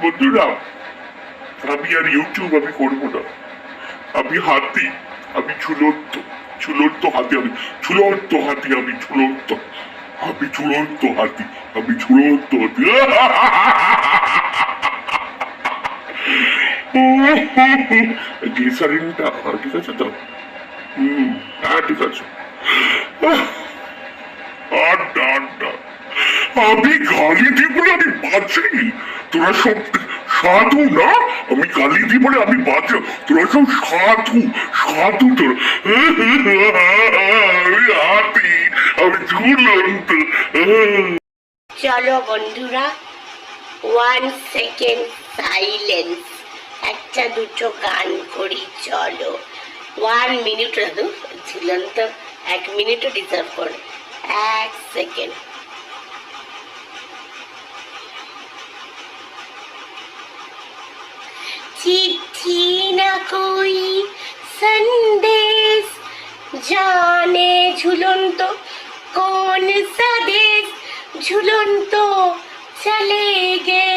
বন্ধুরা, আমি আর ইউটিউব আমি করব না। আমি হাতি, আমি ঝুলন্ত ঝুলন্ত হাতি আমি, ঝুলন্ত হাতি আমি, ঝুলন্ত আমি ঝুলন্ত হাতি, আমি ঝুলন্ত হাতি। গ্লিসারিনটা ঠিক আছে তো? হুম হ্যাঁ ঠিক আছে। আড্ডা আড্ডা আমি গালি দিই বলে আমি বাঁচি তোরা সব সাধু না? আমি গালি দিই বলে আমি বাঁচি তোরা সব সাধু সাধু তোরা। আমি হাতি, আমি ঝুলন্ত। চলো বন্ধুরা ওয়ান সেকেন্ড সাইলেন্স একটা দুটো গান করি, চলো। ওয়ান মিনিট ঝুলন্ত। এক মিনিটও ডিজার্ভ করে। এক সেকেন্ড চিঠি না কই সন্দেশ, জানে ঝুলন্ত কোন সা দেশ ঝুলন্ত চলে গে।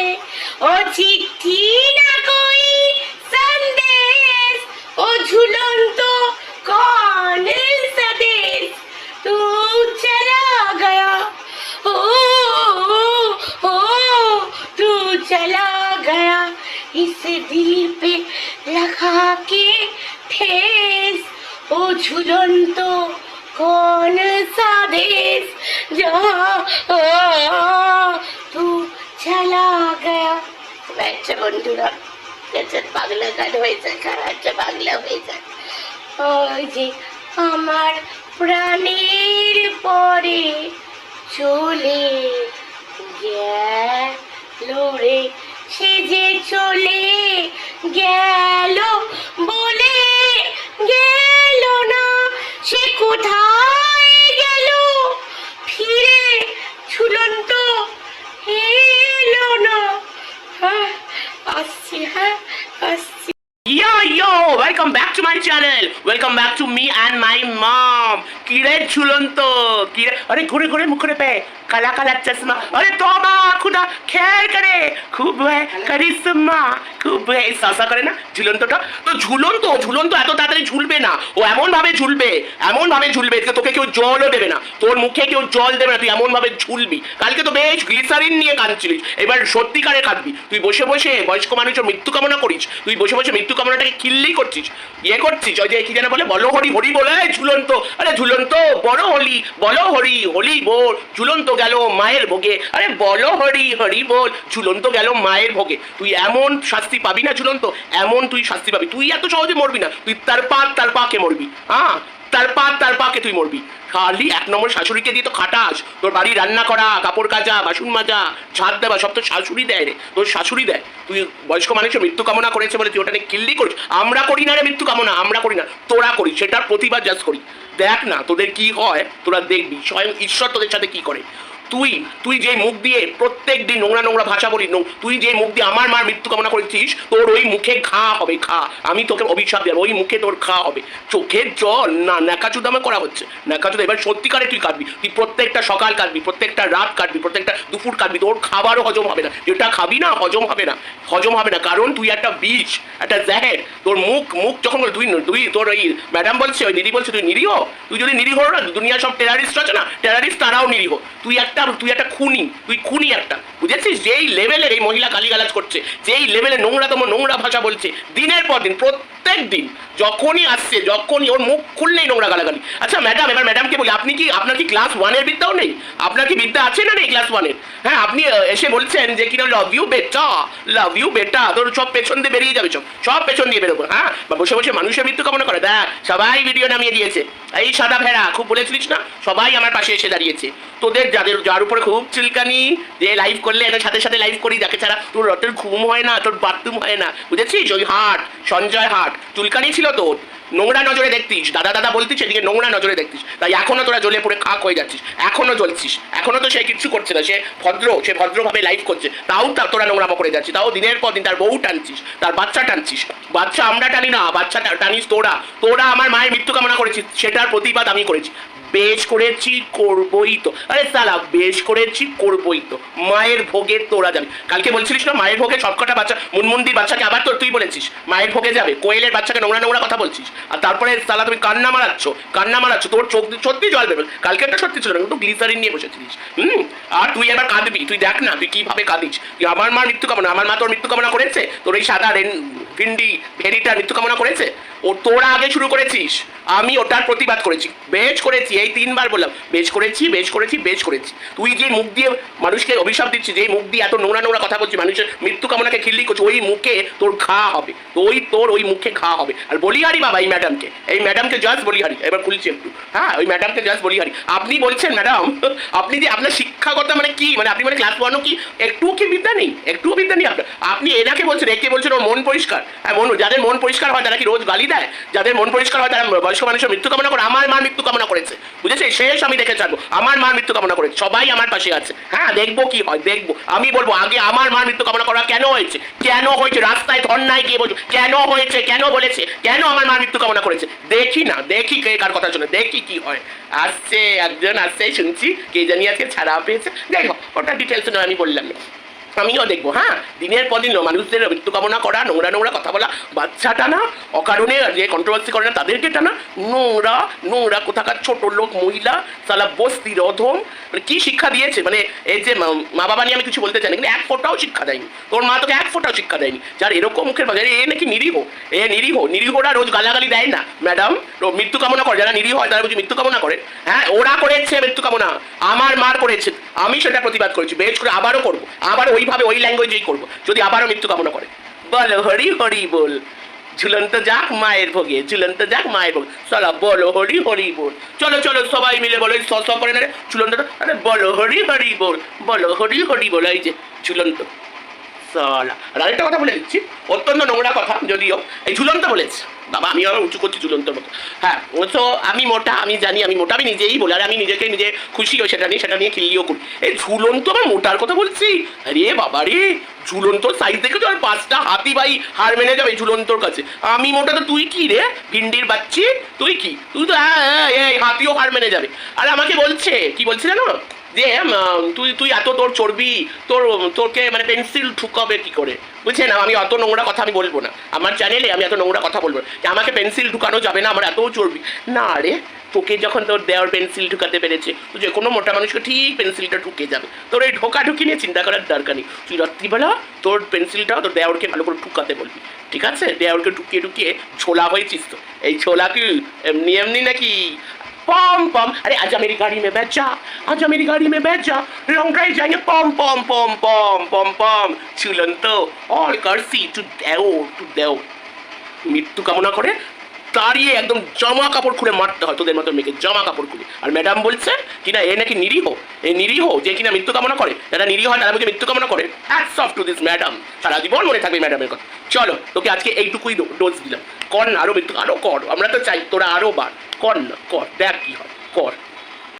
ও চিঠি না কই সন্দেশ, ও ঝুলন্ত কোন इस दिल पे लगा के ठेस ओ झुलंत कौन सा देश जहाँ आ, तू चला गया বাচ্চা বন্ধুরা একটা বাংলা গান হয়ে যায় একটা বাংলা হয়ে যায় ওই যে আমার প্রাণের পরে চলে গেল রে সে যে চলে গেল বলে গেল না সে কোথায় গেল? ফিরে ঝুলন্ত এলো না। হ্যাঁ আসছি হ্যাঁ আসছি। Yo, yo, welcome back to my channel. Welcome back to me and my mom. কিরে ঝুলন্ত? কিরে? আরে ঘুরে ঘুরে মুখরে পে। কালা কালা চশমা। আরে তোমা, খুদা, খেয়াল করে। খুব কারিশমা, খুব है সাসা করে না? ঝুলন্তটা? তো ঝুলন্ত ঝুলন্ত এত তাড়াতাড়ি ঝুলবে না। ও এমন ভাবে ঝুলবে এমন ভাবে ঝুলবে যে তোকে কেউ জলও দেবে না। তোর মুখে কেউ জল দেবে না, তুই এমন ভাবে ঝুলবি। কালকে তো বেশ গ্লিসারিন নিয়ে কাঁদছিলিস। এবার সত্যিকারে কাঁদবি। তুই বসে বসে বয়স্ক মানুষের মৃত্যু কামনা করিস। তুই বসে বসে মৃত্যু কামনাটাকে কিল্লি করছিস। ইয়ে করছিস, ওই যে কি যেন বলে বলো হরি হরি বলে, "এই ঝুলন্ত, আরে ঝুলন্ত, বড় হলি বলো হরি হলি বল ঝুলন্ত গেল মায়ের ভোগে। আরে বলো হরি হরি বল, ঝুলন্ত গেল মায়ের ভোগে। তুই এমন শাস্তি পাবি না ঝুলন্ত, এমন তুই শাস্তি পাবি। তুই এত সহজে মরবি না, তুই তার পা, তার পাকে মরবি? হ্যাঁ তার পা, তার পাকে তুই মরবি। খালি এক নম্বর শাশুড়িকে দিয়ে তো খাটাস। তোর বাড়ি রান্না করা, কাপড় কাচা, বাসন মাজা, ছাদ দেওয়া, সব তো শাশুড়ি দেয় রে। তোর শাশুড়ি দেয়। তুই বয়স্ক মানুষের মৃত্যু কামনা করেছে বলে তুই ওটা নিয়ে কিল্লি করিস। আমরা করি না রে মৃত্যু কামনা, আমরা করি না। তোরা করি সেটার প্রতিবাদ জাস্ট করি। দেখ না তোদের কি হয়, তোরা দেখবি। স্বয়ং ঈশ্বর তোদের সাথে কি করে। তুই তুই যে মুখ দিয়ে প্রত্যেক দিন নোংরা নোংরা ভাষা বলি তুই যে মুখ দিয়ে আমার মার মৃত্যু কামনা করেছিস, তোর ওই মুখে ঘা হবে, ঘা। আমি তোকে অভিশাপ দেব, ওই মুখে তোর ঘা হবে। চোখের জল, না, ন্যাকাচুদামে করা হচ্ছে। ন্যাকাচুদা, এবার সত্যিকারে তুই কাটবি। তুই প্রত্যেকটা সকাল কাটবি, প্রত্যেকটা রাত কাটবি, প্রত্যেকটা দুপুর কাটবি, তোর খাবারও হজম হবে না। যেটা খাবি না, হজম হবে না। হজম হবে না, কারণ তুই একটা বীজ একটা জ্যাহের তোর মুখ মুখ যখন তুই তুই, তোর ওই ম্যাডাম বলছে, ওই দিদি বলছে, তুই নিরীহ? তুই যদি নিরীহ না দুনিয়া সব টেরারিস্ট আছে না টেরারিস্ট তারাও নিরীহ। তুই একটা তুই একটা খুনি, তুই খুনি একটা। বুঝেছিস? যেই লেভেলের এই মহিলা গালিগালাজ করছে, যেই লেভেলে নোংরাতম নোংরা ভাষা বলছে, দিনের পর দিন, প্রত্যেক দিন, যখনই আসছে, যখনই ওর মুখ খুললেই নোংরা গালাগালি। আচ্ছা ম্যাডাম এবার ম্যাডামকে বলি, আপনি কি, আপনার কি ক্লাস ওয়ানের বিদ্যাও নেই? আপনার কি বিদ্যা আছে না নেই ক্লাস ওয়ানের হ্যাঁ আপনি এসে বলছেন যে কিনা লাভ ইউ বেটা লাভ ইউ বেটা তোর সব পেছন দিয়ে বেরিয়ে যাবে, সব সব পেছন দিয়ে বেরোবো হ্যাঁ? বা বসে বসে মানুষের মৃত্যু কামনা করে, দেখ, সবাই ভিডিও নামিয়ে দিয়েছে। এই সাদা ভেড়া, খুব বলেছিলিস না? সবাই আমার পাশে এসে দাঁড়িয়েছে। তোদের যাদের, যার উপরে খুব চিলকানি, যে লাইভ করলে এদের সাথে সাথে লাইভ করি, যাকে ছাড়া তোর রথের ঘুম হয় না, তোর বাথরুম হয় না, বুঝেছিস? ওই হাট সঞ্জয় হাট চুলকানি ছিল তোর। নোংরা নজরে দেখতিস। দাদা দাদা বলতিস এদিকে নোংরা নজরে দেখতিস। তাই এখনও তোরা জ্বলে পড়ে খাক হয়ে যাচ্ছিস। এখনও জ্বলছিস। এখনও তো সে কিছু করছে না। সে ভদ্র, সে ভদ্রভাবে লাইফ করছে। তাও তা- তোরা নোংরা করে যাচ্ছিস। তাও দিনের পর দিন তার বউ টানছিস, তার বাচ্চা টানছিস। বাচ্চা আমরা টানি না, বাচ্চা টানিস তোরা। তোরা আমার মায়ের মৃত্যু কামনা করেছিস। সেটার প্রতিবাদ আমি করেছি। বেশ করেছি, করবই তো। আরে সালা, বেশ করেছি, করবই তো। মায়ের ভোগে তোরা যাবে। কালকে বলছিলিস না, মায়ের ভোগে সবকটা বাচ্চা, মুনমুন্দির বাচ্চাকে আবার তোর তুই বলেছিস। মায়ের ভোগে যাবে, কোয়েলের বাচ্চাকে নোংরা নোংরা কথা বলছিস। আর তারপরে সালা, তুমি কান্না মারাচ্ছ কান্না মারাচ্ছ, তোর চোখ, সত্যি জল বেরোল। কালকে একটা সত্যি ছিল না একটু গ্লিসারিন নিয়ে বসেছিলিস। হুম? আর তুই এবার কাঁদবি, তুই দেখ না তুই কীভাবে কাঁদিস। তুই আমার মার মৃত্যু কামনা, আমার মা তোর মৃত্যু কামনা করেছে? তোর এই সাদা রেন, ভিন্ডি ভেরিটার মৃত্যু কামনা করেছে? ও তোরা আগে শুরু করেছিস। আমি ওটার প্রতিবাদ করেছি। বেশ করেছি, এই তিনবার বললাম, বেশ করেছি বেশ করেছি বেশ করেছি। তুই যে মুখ দিয়ে মানুষকে অভিশাপ দিচ্ছিস, যে মুখ দিয়ে এত নোংরা নোংরা কথা বলছিস, মানুষের মৃত্যু কামনাকে খিল্লি করছিস, ওই মুখে তোর ঘা হবে। ওই তোর ওই মুখে ঘা হবে। আর বলিহারি বাবা, এই ম্যাডামকে এই ম্যাডামকে জাস্ট বলিহারি। এবার খুলছি একটু। হ্যাঁ ওই ম্যাডামকে জাস্ট বলিহারি। আপনি বলছেন, ম্যাডাম, আপনি যে আপনার শিক্ষাগত মানে কি? মানে আপনি মানে ক্লাস ওয়ানও কি? একটুও কি বিদ্যা নেই? একটুও বিদ্যা নেই আপনার। আপনি এনাকে বলছেন, একে বলছেন, ওর মন পরিষ্কার। হ্যাঁ যাদের মন পরিষ্কার হয়, তারা কি রোজ গালি দেয়? যাদের মন পরিষ্কার হয়, তারা বয়স্ক মানুষের মৃত্যু কামনা করে আমার মার মৃত্যু কামনা করেছে। বুঝেছে শেষ আমি দেখে ছাড়বো। আমার মার মৃত্যু কামনা করেছে। সবাই আমার পাশে আছে। হ্যাঁ দেখব কি হয়, দেখব। আমি বলব, আগে আমার মার মৃত্যু কামনা করা কেন হয়েছে? কেন হয়েছে? রাস্তায় ধর্নায় গিয়ে বলছো, কেন হয়েছে? কেন বলেছে? কেন আমার মার মৃত্যু কামনা করেছে? দেখি না, দেখি কে কার কথা শুনে দেখি কি হয়। আসছে, একজন আসছে, শুনছি। কে জানি আজকে ছাড়া পেয়েছে। যাই হোক ওটা ডিটেলস নয় আমি বললাম না আমিও দেখব হ্যাঁ? দিনের পর দিন মানুষদের মৃত্যু কামনা করা, নোংরা নোংরা কথা বলা, বাচ্চা টানা, অকারণে যে কন্ট্রোভার্সি করে না, তাদেরকে টানা, নোংরা নোংরা কোথাকার ছোট লোক, মহিলা, সালা বস্তির অধম মানে কি শিক্ষা দিয়েছে? মানে এই যে মা- বাবা নিয়ে আমি কিছু বলতে চাই না কিন্তু এক ফোটাও শিক্ষা দেয়নি। তোর মা তোকে এক ফোটাও শিক্ষা দেয়নি। যার এরকম মুখের বাজারে এ নাকি নিরীহ, এ নিরীহ, নিরীহরা রোজ গালাগালি দেয় না। ম্যাডাম মৃত্যু কামনা করে, যারা নিরীহ হয়, তারা বুঝি মৃত্যু কামনা করে। হ্যাঁ ওরা করেছে মৃত্যু কামনা, আমার মার করেছে। আমি সেটা প্রতিবাদ করেছি, বেশ করে আবারও করব, আবার ওইভাবে ওই ল্যাঙ্গুয়েজেই করব, যদি আবারও মৃত্যু কামনা করে। বলো, হরি হরি বল, ঝুলন্ত যাক মায়ের ভোগে, ঝুলন্ত যাক মায়ের ভোগে চলো বলো, হরি হরি বল। চলো চলো, সবাই মিলে বলো স স করে না ঝুলন্ত আরে বলো, হরি হরি বল, বলো, হরি হরি বল, এই যে, ঝুলন্ত। সালা আর আরেকটা কথা বলে দিচ্ছি, অত্যন্ত নোংরা কথা, যদিও, এই ঝুলন্ত বলেছে। বাবা আমি আবার উঁচু করছি ঝুলন্তর মতো হ্যাঁ তো আমি মোটা আমি জানি আমি মোটা আমি নিজেই বলি আর আমি নিজেকে নিজে খুশি খুশিও সেটা নিয়ে সেটা নিয়ে খিল্লিও করি। এই ঝুলন্ত আমার মোটার কথা বলছি? আরে বাবা রে ঝুলন্ত সাইজ দেখে তো আর পাঁচটা হাতি ভাই হার মেনে যাবে ঝুলন্তর কাছে। আমি মোটা তো তুই কি রে? ভিন্ডির বাচ্চি? তুই কি? তুই তো হ্যাঁ, হ্যাঁ, এই হাতিও হার মেনে যাবে। আর আমাকে বলছে কি বলছে জানো? যে তুই তুই এত তোর চর্বি তোর তোকে মানে পেন্সিল ঠুকাবে কি করে? বুঝছেন আমি অত নোংরা কথা আমি বলব না। আমার চ্যানেলে আমি এত নোংরা কথা বলব না। যে আমাকে পেন্সিল ঢুকানো যাবে না, আমার এত চর্বি। না রে, তোকে যখন তোর দেওয়ার পেন্সিল ঢুকাতে পেরেছে তো যে কোনো মোটা মানুষকে ঠিক পেন্সিলটা ঢুকে যাবে। তোর এই ঢোকা ঢুকি নিয়ে চিন্তা করার দরকার নেই। তুই রাত্রিবেলা তোর পেন্সিলটা তোর দেওয়ারকে ভালো করে ঢুকাতে বলবি, ঠিক আছে? দেওয়ারকে ঢুকিয়ে ঢুকিয়ে ছোলা হয়েছিস তো। এই ছোলা কি এমনি এমনি নাকি पम पम अरे आजा मेरी गाड़ी में बैठ जा आजा मेरी गाड़ी में बैठ जा लॉन्ग ड्राइव जाएंगे पम पम पम पम पम पम ঝুলন্ত অল কারসি টু দেও টু দেও মৃত্যু কামনা করে দাঁড়িয়ে একদম জামা কাপড় খুলে মারতে হয় তোদের মতো মেয়েকে, জামা কাপড় খুলে। আর ম্যাডাম বলছে কিনা এ নাকি নিরীহ? এ নিরীহ যে কিনা মৃত্যু কামনা করে? যারা নিরীহ হয় তারা বুঝে মৃত্যু কামনা করে। Hats off to this madam সারা জীবন মনে থাকবে ম্যাডামের কথা। চলো, তোকে আজকে এইটুকুই ডোজ দিলাম। কর না, আরও মৃত্যু আরও কর। আমরা তো চাই তোরা আরও বার কর না, কর। দেখ কি হয়। কর।